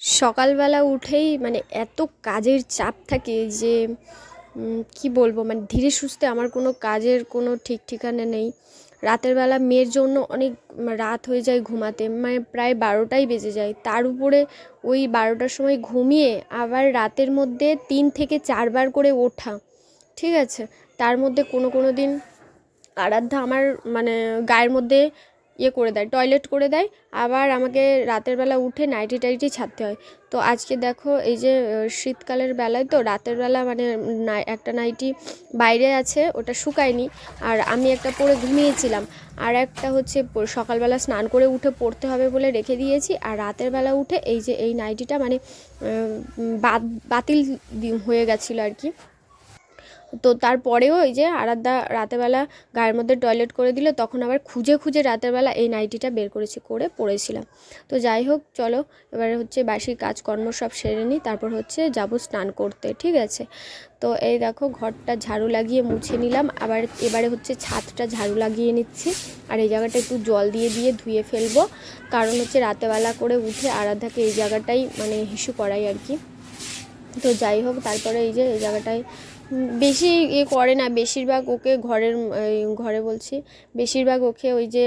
সকালবেলা উঠেই মানে এত কাজের চাপ থাকে যে কি বলব? মানে ধীরে সুস্থে আমার কোনো কাজের কোনো ঠিক ঠিকানা নেই। রাতের বেলা মেয়ের জন্য অনেক রাত হয়ে যায় ঘুমাতে মানে প্রায় বারোটাই বেজে যায়। তার উপরে ওই বারোটার সময় ঘুমিয়ে আবার রাতের মধ্যে তিন থেকে চারবার করে ওঠা, ঠিক আছে? তার মধ্যে কোনো কোনো দিন আরাধ্যা আমার মানে গায়ের মধ্যে ইয়ে করে দেয় টয়লেট করে দেয়। আবার আমাকে রাতের বেলা উঠে নাইটি টাইটি ছাড়তে হয়। তো আজকে দেখো এই যে শীতকালের বেলায় তো রাতের বেলা মানে একটা নাইটি বাইরে আছে, ওটা শুকায়নি। আর আমি একটা পরে ঘুমিয়েছিলাম। আর একটা হচ্ছে সকালবেলা স্নান করে উঠে পড়তে হবে বলে রেখে দিয়েছি। আর রাতের বেলা উঠে এই যে এই নাইটিটা মানে বাতিল হয়ে গেছিল আর কি। তো তারপরেও এই যে আরাধ্যা রাতেরবেলা গায়ের মধ্যে টয়লেট করে দিল, তখন আবার খুঁজে খুঁজে রাতেরবেলা এই নাইটিটা বের করেছি, করে পড়েছিলাম। তো যাই হোক, চলো, এবারে হচ্ছে বাসি কাজকর্ম সব সেরে নিই, তারপর হচ্ছে যাব স্নান করতে, ঠিক আছে? তো এই দেখো, ঘরটা ঝাড়ু লাগিয়ে মুছে নিলাম, আবার এবারে হচ্ছে ছাদটা ঝাড়ু লাগিয়ে নিচ্ছি, আর এই জায়গাটা একটু জল দিয়ে দিয়ে ধুয়ে ফেলব, কারণ হচ্ছে রাতেবেলা করে উঠে আরাধ্যাকে এই জায়গাটাই মানে হিসু করাই আর কি। তো যাই হোক, তারপরে এই যে এই জায়গাটায় বেশি এ করে না, বেশিরভাগ ওকে ঘরের ঘরে বলছি, বেশিরভাগ ওকে ওই যে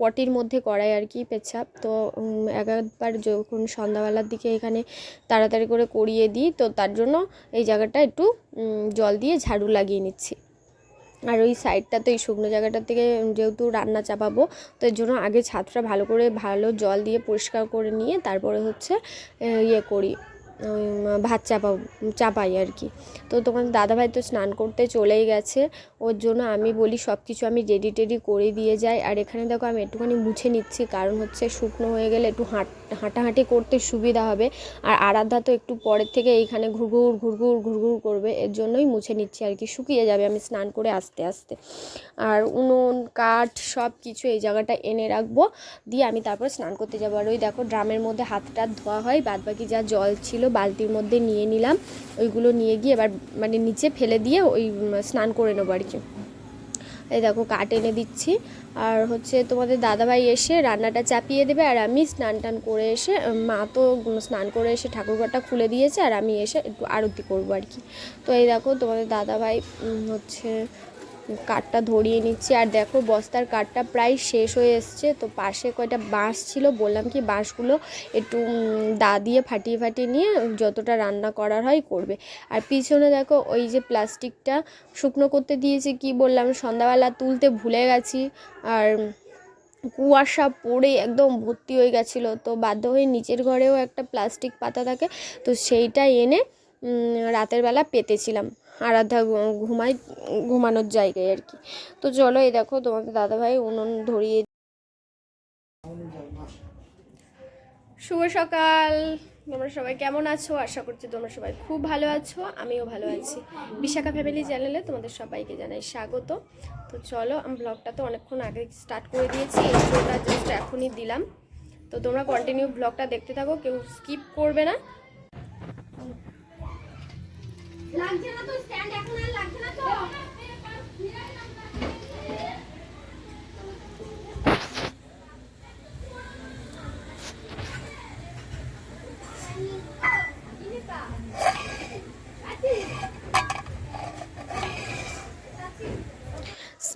পটির মধ্যে করায় আর কি পেচ্ছাপ। তো এক একবার যখন সন্ধ্যাবেলার দিকে এখানে তাড়াতাড়ি করে করিয়ে দিই, তো তার জন্য এই জায়গাটা একটু জল দিয়ে ঝাড়ু লাগিয়ে নিচ্ছি। আর ওই সাইডটাতে এই শুকনো জায়গাটার থেকে যেহেতু রান্না চাপাবো, তো এর জন্য আগে ছাদটা ভালো করে ভালো জল দিয়ে পরিষ্কার করে নিয়ে তারপরে হচ্ছে ইয়ে করি। ভাত চাপা, চাপাই আর কি। তো তোমার দাদাভাই তো স্নান করতে চলেই গেছে। ওর জন্য আমি বলি সব কিছু আমি রেডি টেডি করে দিয়ে যাই। আর এখানে দেখো, আমি একটুখানি মুছে নিচ্ছি। কারণ হচ্ছে শুকনো হয়ে গেলে একটু হাঁট, হাঁটাহাঁটি করতে সুবিধা হবে। আর আরাধ্যা তো একটু পরের থেকে এইখানে ঘুরঘুর ঘুরঘুর ঘুরঘুর করবে। এর জন্যই মুছে নিচ্ছি আর কি। শুকিয়ে যাবে আমি স্নান করে আস্তে আস্তে। আর উনুন, কাঠ সব কিছু এই জায়গাটা এনে রাখব। দিয়ে আমি তারপর স্নান করতে যাব। আর ওই দেখো, ড্রামের মধ্যে হাত টাত ধোয়া হয়। বাদ বাকি যা জল ছিল বালতির মধ্যে নিয়ে নিলাম। ওইগুলো নিয়ে গিয়ে এবার মানে নিচে ফেলে দিয়ে ওই স্নান করে নেব আর কি। এই দেখো কাঠ এনে দিচ্ছি। আর হচ্ছে তোমাদের দাদাভাই এসে রান্নাটা চাপিয়ে দেবে আর আমি স্নান টান করে এসে, মা তো স্নান করে এসে ঠাকুরঘরটা খুলে দিয়েছে আর আমি এসে একটু আরতি করব আর কি। তো এই দেখো তোমাদের দাদাভাই হচ্ছে কাঠটা ধরিয়ে নিচ্ছি। আর দেখো, বস্তার কাঠটা প্রায় শেষ হয়ে এসছে। তো পাশে কয়টা বাঁশ ছিল, বললাম কি বাঁশগুলো একটু দা দিয়ে ফাটিয়ে ফাটিয়ে নিয়ে যতটা রান্না করার হয় করবে। আর পিছনে দেখো, ওই যে প্লাস্টিকটা শুকনো করতে দিয়েছি, কি বললাম, সন্ধ্যাবেলা তুলতে ভুলে গেছি। আর কুয়াশা পড়ে একদম ভর্তি হয়ে গেছিল। তো বাধ্য হয়ে নিচের ঘরেও একটা প্লাস্টিক পাতা থাকে, তো সেইটা এনে রাতের বেলা পেতেছিলাম। আরাধ্যা ঘু- ঘুমায় ঘুমানোর জায়গায় আর কি। তো চলো এই দেখো তোমাকে দাদাভাই উনুন ধরিয়ে শুভ সকাল। তোমরা সবাই কেমন আছো? আশা করছি তোমরা সবাই খুব ভালো আছো, আমিও ভালো আছি। বিশাখা ফ্যামিলি চ্যানেলে তোমাদের সবাইকে জানাই স্বাগত। তো চলো, আমি ব্লগটা তো অনেকক্ষণ আগে স্টার্ট করে দিয়েছি ইন্ট্রোটা জাস্ট এখনই দিলাম। তো তোমরা কন্টিনিউ ব্লগটা দেখতে থাকো, কেউ স্কিপ করবে না। লাগছে না তো স্ট্যান্ড এখন আর লাগছে না তো?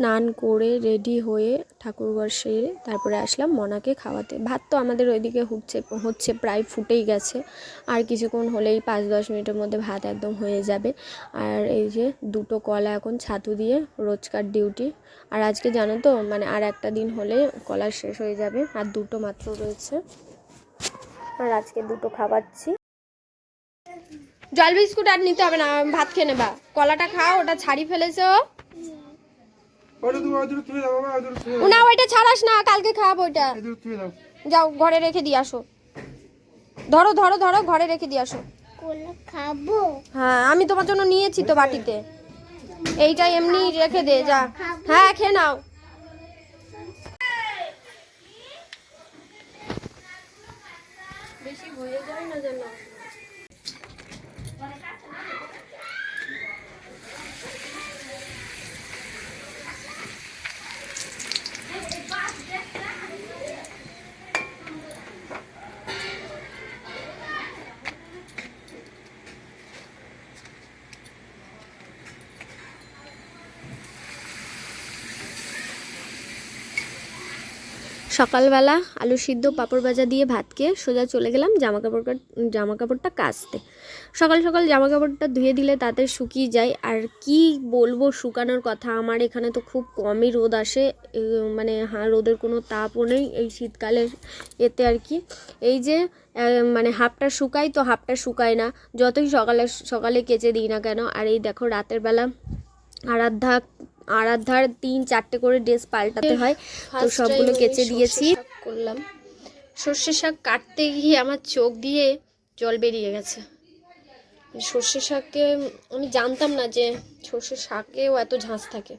স্নান করে রেডি হয়ে ঠাকুরঘর সেরে তারপরে আসলাম মনাকে খাওয়াতে। ভাত তো আমাদের ওইদিকে হচ্ছে হচ্ছে প্রায় ফুটেই গেছে। আর কিছুক্ষণ হলেই পাঁচ দশ মিনিটের মধ্যে ভাত একদম হয়ে যাবে। আর এই যে দুটো কলা এখন ছাতু দিয়ে রোজকার ডিউটি। আর আজকে জানো তো মানে আর একটা দিন হলে কলা শেষ হয়ে যাবে। আর দুটো মাত্র রয়েছে। আর আজকে দুটো খাওয়াচ্ছি। জল বিস্কুট আর নিতে হবে না, ভাত খেয়ে নেবা। কলাটা খাও, ওটা ছাড়ি ফেলেছো? না ওইটা ছাড়াস না কালকে খাওয়াবো ওইটা। যাও ঘরে রেখে দিয়ে আসো। ধরো ধরো ধরো ঘরে রেখে দিয়ে আসো। খাব? হ্যাঁ আমি তোমার জন্য নিয়েছি তো বাটিতে। এইটা এমনি রেখে দে যা। হ্যাঁ খেয়ে নাও। বেশি হয়ে যায় না যেন। সকালবেলা আলু সিদ্ধ, পাঁপড় ভাজা দিয়ে ভাত খেয়ে সোজা চলে গেলাম জামা কাপড় জামা কাপড়টা কাচতে। সকাল সকাল জামা কাপড়টা ধুয়ে দিলে তাতে শুকিয়ে যায়। আর কি বলব শুকানোর কথা, আমার এখানে তো খুব কমই রোদ আসে। মানে হ্যাঁ রোদের কোনো তাপও নেই এই শীতকালের এতে আর কি। এই যে মানে হাফটা শুকাই তো হাফটা শুকায় না, যতই সকালে সকালে কেচে দিই না কেন। আর এই দেখো রাতের বেলা আরাধ্যা আরাধ্যার তিন চারটে করে ড্রেস পাল্টাতে হয়। তো সবগুলো কেচে দিয়েছি। করলাম। সর্ষে শাক কাটতে গিয়ে আমার চোখ দিয়ে জল বেরিয়ে গেছে। সর্ষে শাককে আমি জানতাম না যে সর্ষে শাকেও এত ঝাঁস থাকে।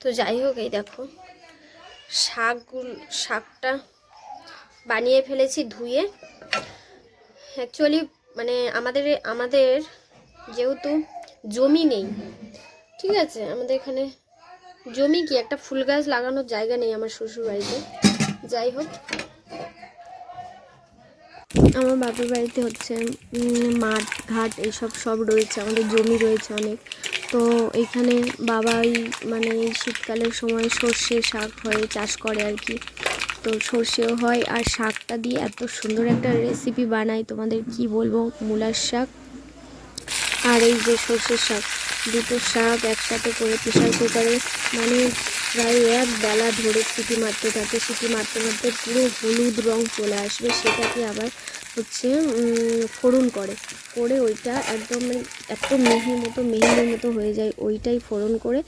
তো যাই হোক এই দেখো। শাকগুলো শাকটা বানিয়ে ফেলেছি ধুয়ে। অ্যাকচুয়ালি মানে আমাদের আমাদের যেহেতু জমি নেই ঠিক আছে, আমাদের এখানে জমি কি? একটা ফুল গাছ লাগানোর জায়গা নেই আমার শ্বশুর বাড়িতে যাই হোক। আমার বাপের বাড়িতে হচ্ছে মাঠ, ঘাট এইসব সব রয়েছে, আমাদের জমি রয়েছে অনেক। তো এখানে বাবাই মানে শীতকালের সময় সর্ষে শাক হয়ে, চাষ করে আর কি। তো সর্ষেও হয় আর শাকটা দিয়ে এত সুন্দর একটা রেসিপি বানাই তোমাদের কি বলব? মূলার শাক। আর এই যে সর্ষের শাক। দুটো শাক একসাথে করে প্রেশার কুকারে মানে প্রায় এক বেলা ধরে সিটি মারতে থাকে, সিটি মারতে মারতে পুরো হলুদ রং চলে আসবে, সেটাকে আবার হচ্ছে ফোড়ন করে। করে ওইটা একদম মানে এত মিহি মতো, মিহির মতো হয়ে যায়, ওইটাই ফোড়ন করে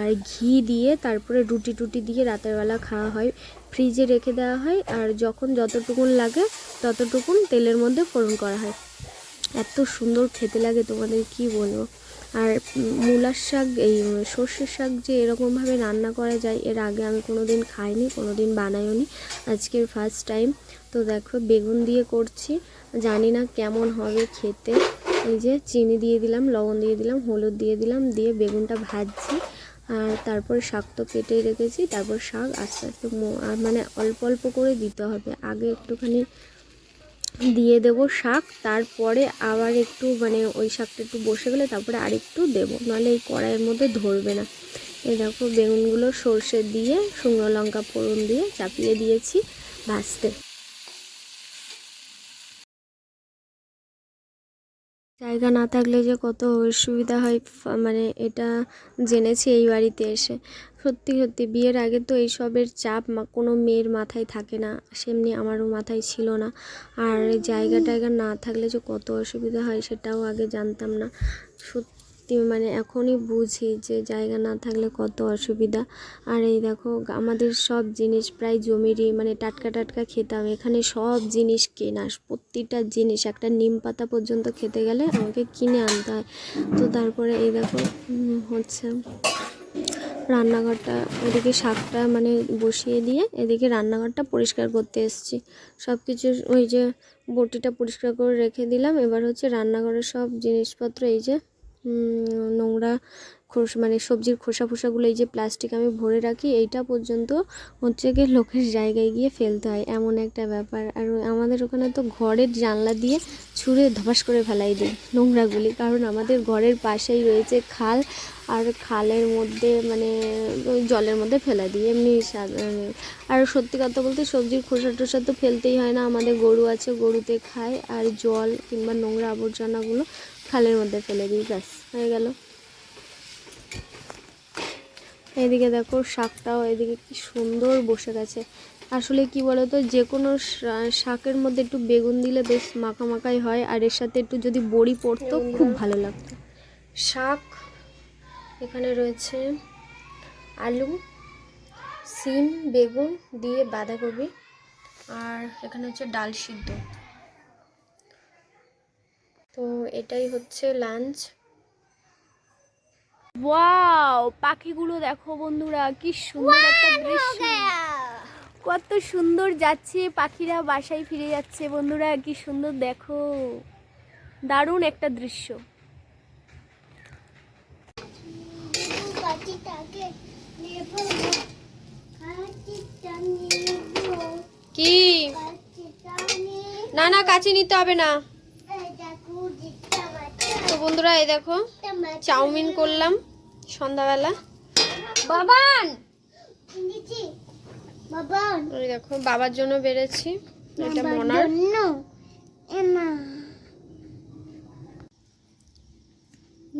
আর ঘি দিয়ে তারপরে রুটি টুটি দিয়ে রাতের বেলা খাওয়া হয়। ফ্রিজে রেখে দেওয়া হয় আর যখন যতটুকুন লাগে ততটুকুন তেলের মধ্যে ফোড়ন করা হয়। এত সুন্দর খেতে লাগে তোমাদের, কি বলব? আর মূলার শাক, এই সর্ষের শাক যে এরকমভাবে রান্না করা যায়, এর আগে আমি কোনো দিন খাইনি কোনো দিন বানাইও নি আজকের ফার্স্ট টাইম তো দেখো, বেগুন দিয়ে করছি। জানি না কেমন হবে খেতে। এই যে চিনি দিয়ে দিলাম, লবণ দিয়ে দিলাম, হলুদ দিয়ে দিলাম, দিয়ে বেগুনটা ভাজছি। আর তারপর শাক তো কেটেই রেখেছি। তারপর শাক আস্তে আস্তে মানে অল্প অল্প করে দিতে হবে। আগে একটুখানি দিয়ে দেব শাক, তারপরে আবার একটু মানে ওই শাকটা একটু বসে গেলে তারপরে আরেকটু দেবো, নাহলে এই কড়াইয়ের মধ্যে ধরবে না। এই দেখো বেগুনগুলো সর্ষে দিয়ে, শুকনো লঙ্কা ফোড়ন দিয়ে চাপিয়ে দিয়েছি ভাজতে। জায়গা না থাকলে যে কত অসুবিধা হয় মানে এটা জেনেছি এই বাড়িতে এসে। সত্যি সত্যি, বিয়ের আগে তো এইসবের চাপ কোনো মেয়ের মাথায় থাকে না, সেমনি আমারও মাথায় ছিল না। আর জায়গা টায়গা না থাকলে যে কত অসুবিধা হয়, সেটাও আগে জানতাম না। সত্যি মানে এখনই বুঝি যে জায়গা না থাকলে কত অসুবিধা। আর এই দেখো, আমাদের সব জিনিস প্রায় জমিরই মানে টাটকা টাটকা খেতাম। এখানে সব জিনিস কেনা, প্রতিটা জিনিস, একটা নিম পাতা পর্যন্ত খেতে গেলে আমাকে কিনে আনতে হয়। তো তারপরে এই দেখো হচ্ছে রান্নাঘরটা এদিকে শাকটা মানে বসিয়ে দিয়ে এদিকে রান্নাঘরটা পরিষ্কার করতে এসেছি। সব কিছু ওই যে বটিটা পরিষ্কার করে রেখে দিলাম। এবার হচ্ছে রান্নাঘরের সব জিনিসপত্র, এই যে নোংরা খোস মানে সবজির খোসা ফোসাগুলো এই যে প্লাস্টিক আমি ভরে রাখি, এইটা পর্যন্ত হচ্ছে গিয়ে লোকের জায়গায় গিয়ে ফেলতে হয়, এমন একটা ব্যাপার। আর আমাদের ওখানে তো ঘরের জানলা দিয়ে ছুঁড়ে ধপাস করে ফেলাই দিই নোংরাগুলি, কারণ আমাদের ঘরের পাশেই রয়েছে খাল আর খালের মধ্যে মানে জলের মধ্যে ফেলা দিই। এমনি আর সত্যি কথা বলতে সবজির খোসা টোসা তো ফেলতেই হয় না। আমাদের গরু আছে, গরুতে খায়, আর জল কিংবা নোংরা আবর্জনাগুলো খালের মধ্যে ফেলে দিই, ব্যাস, হয়ে গেল। এদিকে দেখো শাকটাও এদিকে কি সুন্দর বসে গেছে। আসলে কি বলতো, যে কোনো শাকের মধ্যে একটু বেগুন দিলে বেশ মাখা মাখাই হয়, আর এর সাথে একটু যদি বড়ি পড়তো, খুব ভালো লাগতো। শাক এখানে রয়েছে আলু সিম বেগুন দিয়ে বাঁধাকপি আর এখানে হচ্ছে ডাল সিদ্ধ। তো এটাই হচ্ছে লাঞ্চ। ওয়াও পাখিগুলো দেখো বন্ধুরা কি সুন্দর একটা দৃশ্য। কত সুন্দর যাচ্ছে পাখিরা বাসায় ফিরে যাচ্ছে বন্ধুরা কি সুন্দর দেখো। দারুণ একটা দৃশ্য পাখিটাকে নেব পাখিটা নেব কি? না না কাছে নিতে হবে না। তো বন্ধুরা এই দেখো চাউমিন করলাম সন্ধ্যাবেলা। বাবান! এই দেখো বাবার জন্য বেড়েছি। এটা মনার।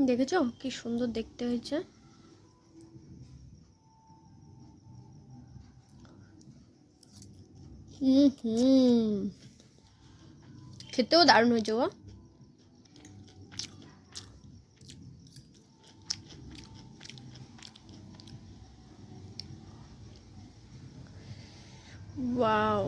দেখেছ? কি সুন্দর দেখতে হয়েছে। হুম হুম খেতেও দারুণ হয়েছে গো ওয়াও